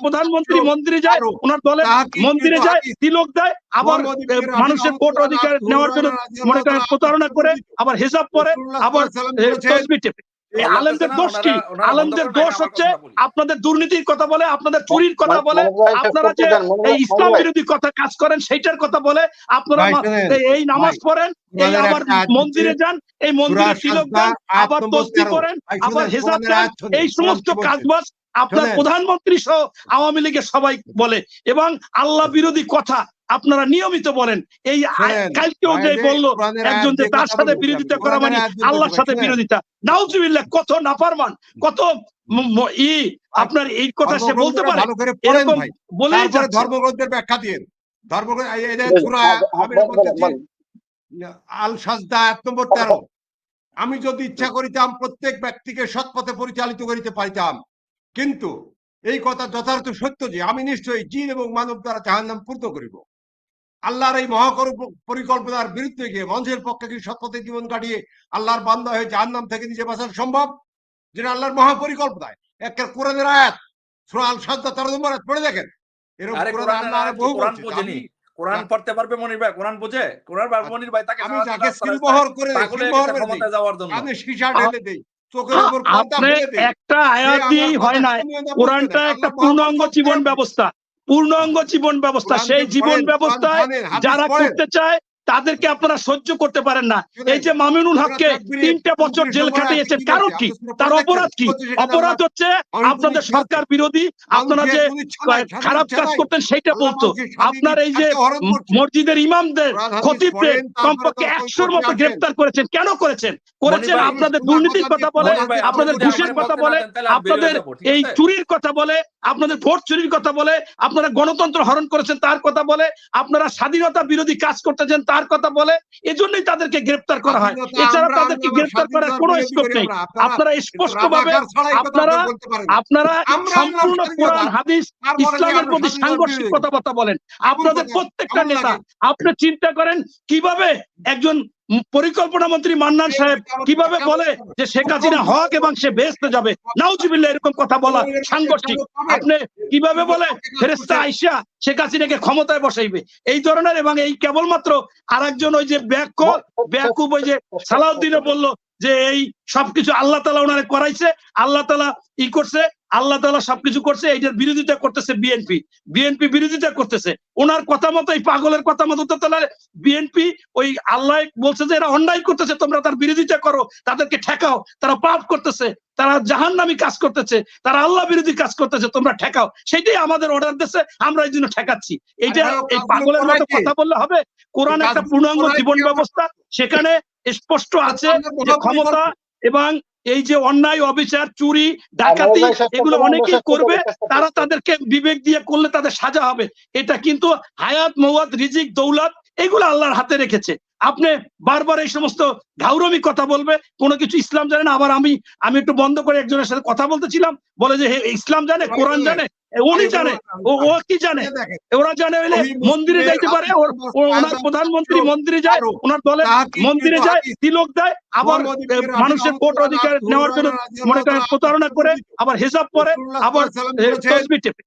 প্রধানমন্ত্রী মন্দিরে যায় ওনার দলের মন্দিরে যায় তিলক দেয় আবার মানুষের ভোট অধিকার নেওয়ার জন্য মনে করেন প্রতারণা করে আবার হিসাব করে আবার এ, তসবি টেপে। আলেমদের দোষ কি? আলেমদের দোষ হচ্ছে আপনাদের দুর্নীতির কথা বলে আপনাদের চুরির কথা বলে আপনারা যে এই ইসলাম বিরোধী কথা কাজ করেন সেইটার কথা বলে আপনারা এই- নামাজ পড়েন এই আবার মন্দিরে যান এই মন্দিরে তিলক দেন আবার তসবি করেন আবার হিসাব দেন এই সমস্ত কাজবাজ আপনার প্রধানমন্ত্রী সহ আওয়ামী লীগের সবাই বলে এবং আল্লাহ বিরোধী কথা আপনারা নিয়মিত বলেন। এই কালকেও যে বলল একজন যে তার সাথে বিরোধিতা করা মানে আল্লাহর সাথে বিরোধিতা। নাউজুবিল্লাহ কত নাফারমান কত ই আপনার এই কথা সে বলতে পারে? ভালো করে পড়েন এরকম ভাই। বলেই ধর্মগ্রন্থের ব্যাখ্যা দিন। ধর্মগ্রন্থ আল সাজদা এক নম্বর তেরো। আমি যদি ইচ্ছা করিতাম প্রত্যেক ব্যক্তিকে সৎ পথে পরিচালিত করিতে পারিতাম। কিন্তু এই কথা যথার্থ সত্য যে আমি নিশ্চয়ই জিন এবং মানব দ্বারা জাহান্নাম পূর্ণ করিব। আল্লাহর এই মহাকর পরিকল্পনার বিরুদ্ধে গিয়ে মানুষের পক্ষে কি পথে জীবন কাটিয়ে আল্লাহর বান্দা হয়ে জাহান্নাম থেকে নিজে বাঁচানো সম্ভব? যেটা আল্লাহর মহাপরিকল্পনায়। একটা কোরআনের আয়াত সূরা আল সাজদা তেরো নম্বর আয়াত পড়ে দেখেন। এরকম কোরআন কোরআন আল্লাহ বহু বলছে। আমি- কোরআন পড়তে পারবে মনির ভাই? কোরআন বোঝে? কোরআন মনির ভাই তাকে আমি সারা যাকে রাস্তা স্কিল রাস্তায় বহর করে দেই, পাগল skill বহর গেছে করে দেই, ক্ষমতায় যাওয়ার জন্য। কানে সীসা ঢেলে দেই। একটা আয়াত দিয়েই হয় না কোরআনটা একটা পূর্ণাঙ্গ জীবন। ব্যবস্থা পূর্ণাঙ্গ জীবন ব্যবস্থা সেই জীবন ব্যবস্থায় যারা। করতে চায় তাদেরকে আপনারা সহ্য করতে পারেন না। এই যে মামিনুল হককে তিনটা বছর জেল খাটিয়েছেন কারণ কি? তার অপরাধ কি? অপরাধ হচ্ছে আপনাদের সরকার বিরোধী আপনারা যে খারাপ কাজ করতেন সেইটা বলতো। আপনার এই যে। মসজিদের ইমামদের খতিবদের কমপক্ষে একশোর মতো আসেন। গ্রেপ্তার করেছেন। কেন করেছেন? করেছেন আপনাদের দুর্নীতির কথা বলে আপনাদের আপনি ঘুষের কথা বলে আপনাদের এই চুরির কথা বলে আপনাদের ভোট চুরির কথা বলে আপনারা গণতন্ত্র হরণ করেছেন তার কথা বলে আপনারা স্বাধীনতা বিরোধী কাজ করতেছেন তার কথা বলে এজন্যই তাদেরকে গ্রেফতার করা হয়। এছাড়া তাদেরকে গ্রেফতার করার কোনো স্কোপ নেই। আপনারা- স্পষ্টভাবে আপনারা। আপনারা সম্পূর্ণ কোরআন হাদিস ইসলামের প্রতি সাংঘর্ষিক কথাবার্তা বলেন। আপনাদের প্রত্যেকটা নেতা আপনি চিন্তা করেন কীভাবে একজন পরিকল্পনা মন্ত্রী মান্নান সাহেব কীভাবে বলে যে শেখ হাসিনা হক এবং সে বেহেস্তে যাবে নাউজুবিল্লাহ এরকম কথা বলা সাংঘর্ষিক আপনি কীভাবে বলে ফেরেস্তা আইসা শেখ হাসিনাকে ক্ষমতায় বসাইবে এই ধরনের এবং এই কেবলমাত্র আরেকজন ওই যে ব্যাক ব্যাকুব ওই যে সালাউদ্দিনে বলল যে এই সবকিছু আল্লাহ তালা ওনারে করাইছে আল্লাহ তালা ই করছে আল্লাহ তালা সবকিছু করছে এইটার বিরোধিতা করতেছে বিএনপি বিএনপি বিরোধিতা করতেছে। ওনার কথা মতো এই পাগলের কথা মতো তো তাহলে বিএনপি ওই আল্লাহ বলছে যে এরা অন্যায় করতেছে তোমরা তার বিরোধিতা করো তাদেরকে ঠেকাও তারা পাপ করতেছে তারা জাহান্নামী কাজ করতেছে তারা আল্লাহ বিরোধী কাজ করতেছে তোমরা ঠেকাও। সেটাই আমাদের অর্ডার দিচ্ছে আমরা এই জন্য ঠেকাচ্ছি। এইটা এই পাগলের মতো কথা বললে হবে। কোরআন একটা পূর্ণাঙ্গ জীবন ব্যবস্থা সেখানে স্পষ্ট আছে যে ক্ষমতা এবং এই যে অন্যায় অবিচার চুরি ডাকাতি এগুলো অনেকেই করবে। তারা তাদেরকে বিবেক দিয়ে করলে তাদের সাজা হবে। এটা কিন্তু হায়াত মৌয়াদ রিজিক দৌলত এগুলো আল্লাহর হাতে রেখেছে। আপনি বারবার এই সমস্ত ঘাউরমি কথা বলবে কোনো কিছু ইসলাম জানে না আবার আমি আমি একটু বন্ধ করে একজনের সাথে কথা বলতেছিলাম বলে যে ইসলাম জানে কোরআন জানে উনি জানে ও ও কি জানে ওরা জানে হইলে মন্দিরে যাইতে পারে ওনার প্রধানমন্ত্রী মন্দিরে যায় ওনার দলের তাহাকিম মন্দিরে যায়। তিলক দেয় আবার মানুষের ভোট অধিকার নেওয়ার জন্য মনে করেন প্রতারণা করে আবার হিসাব করে আবার তসবি টেপে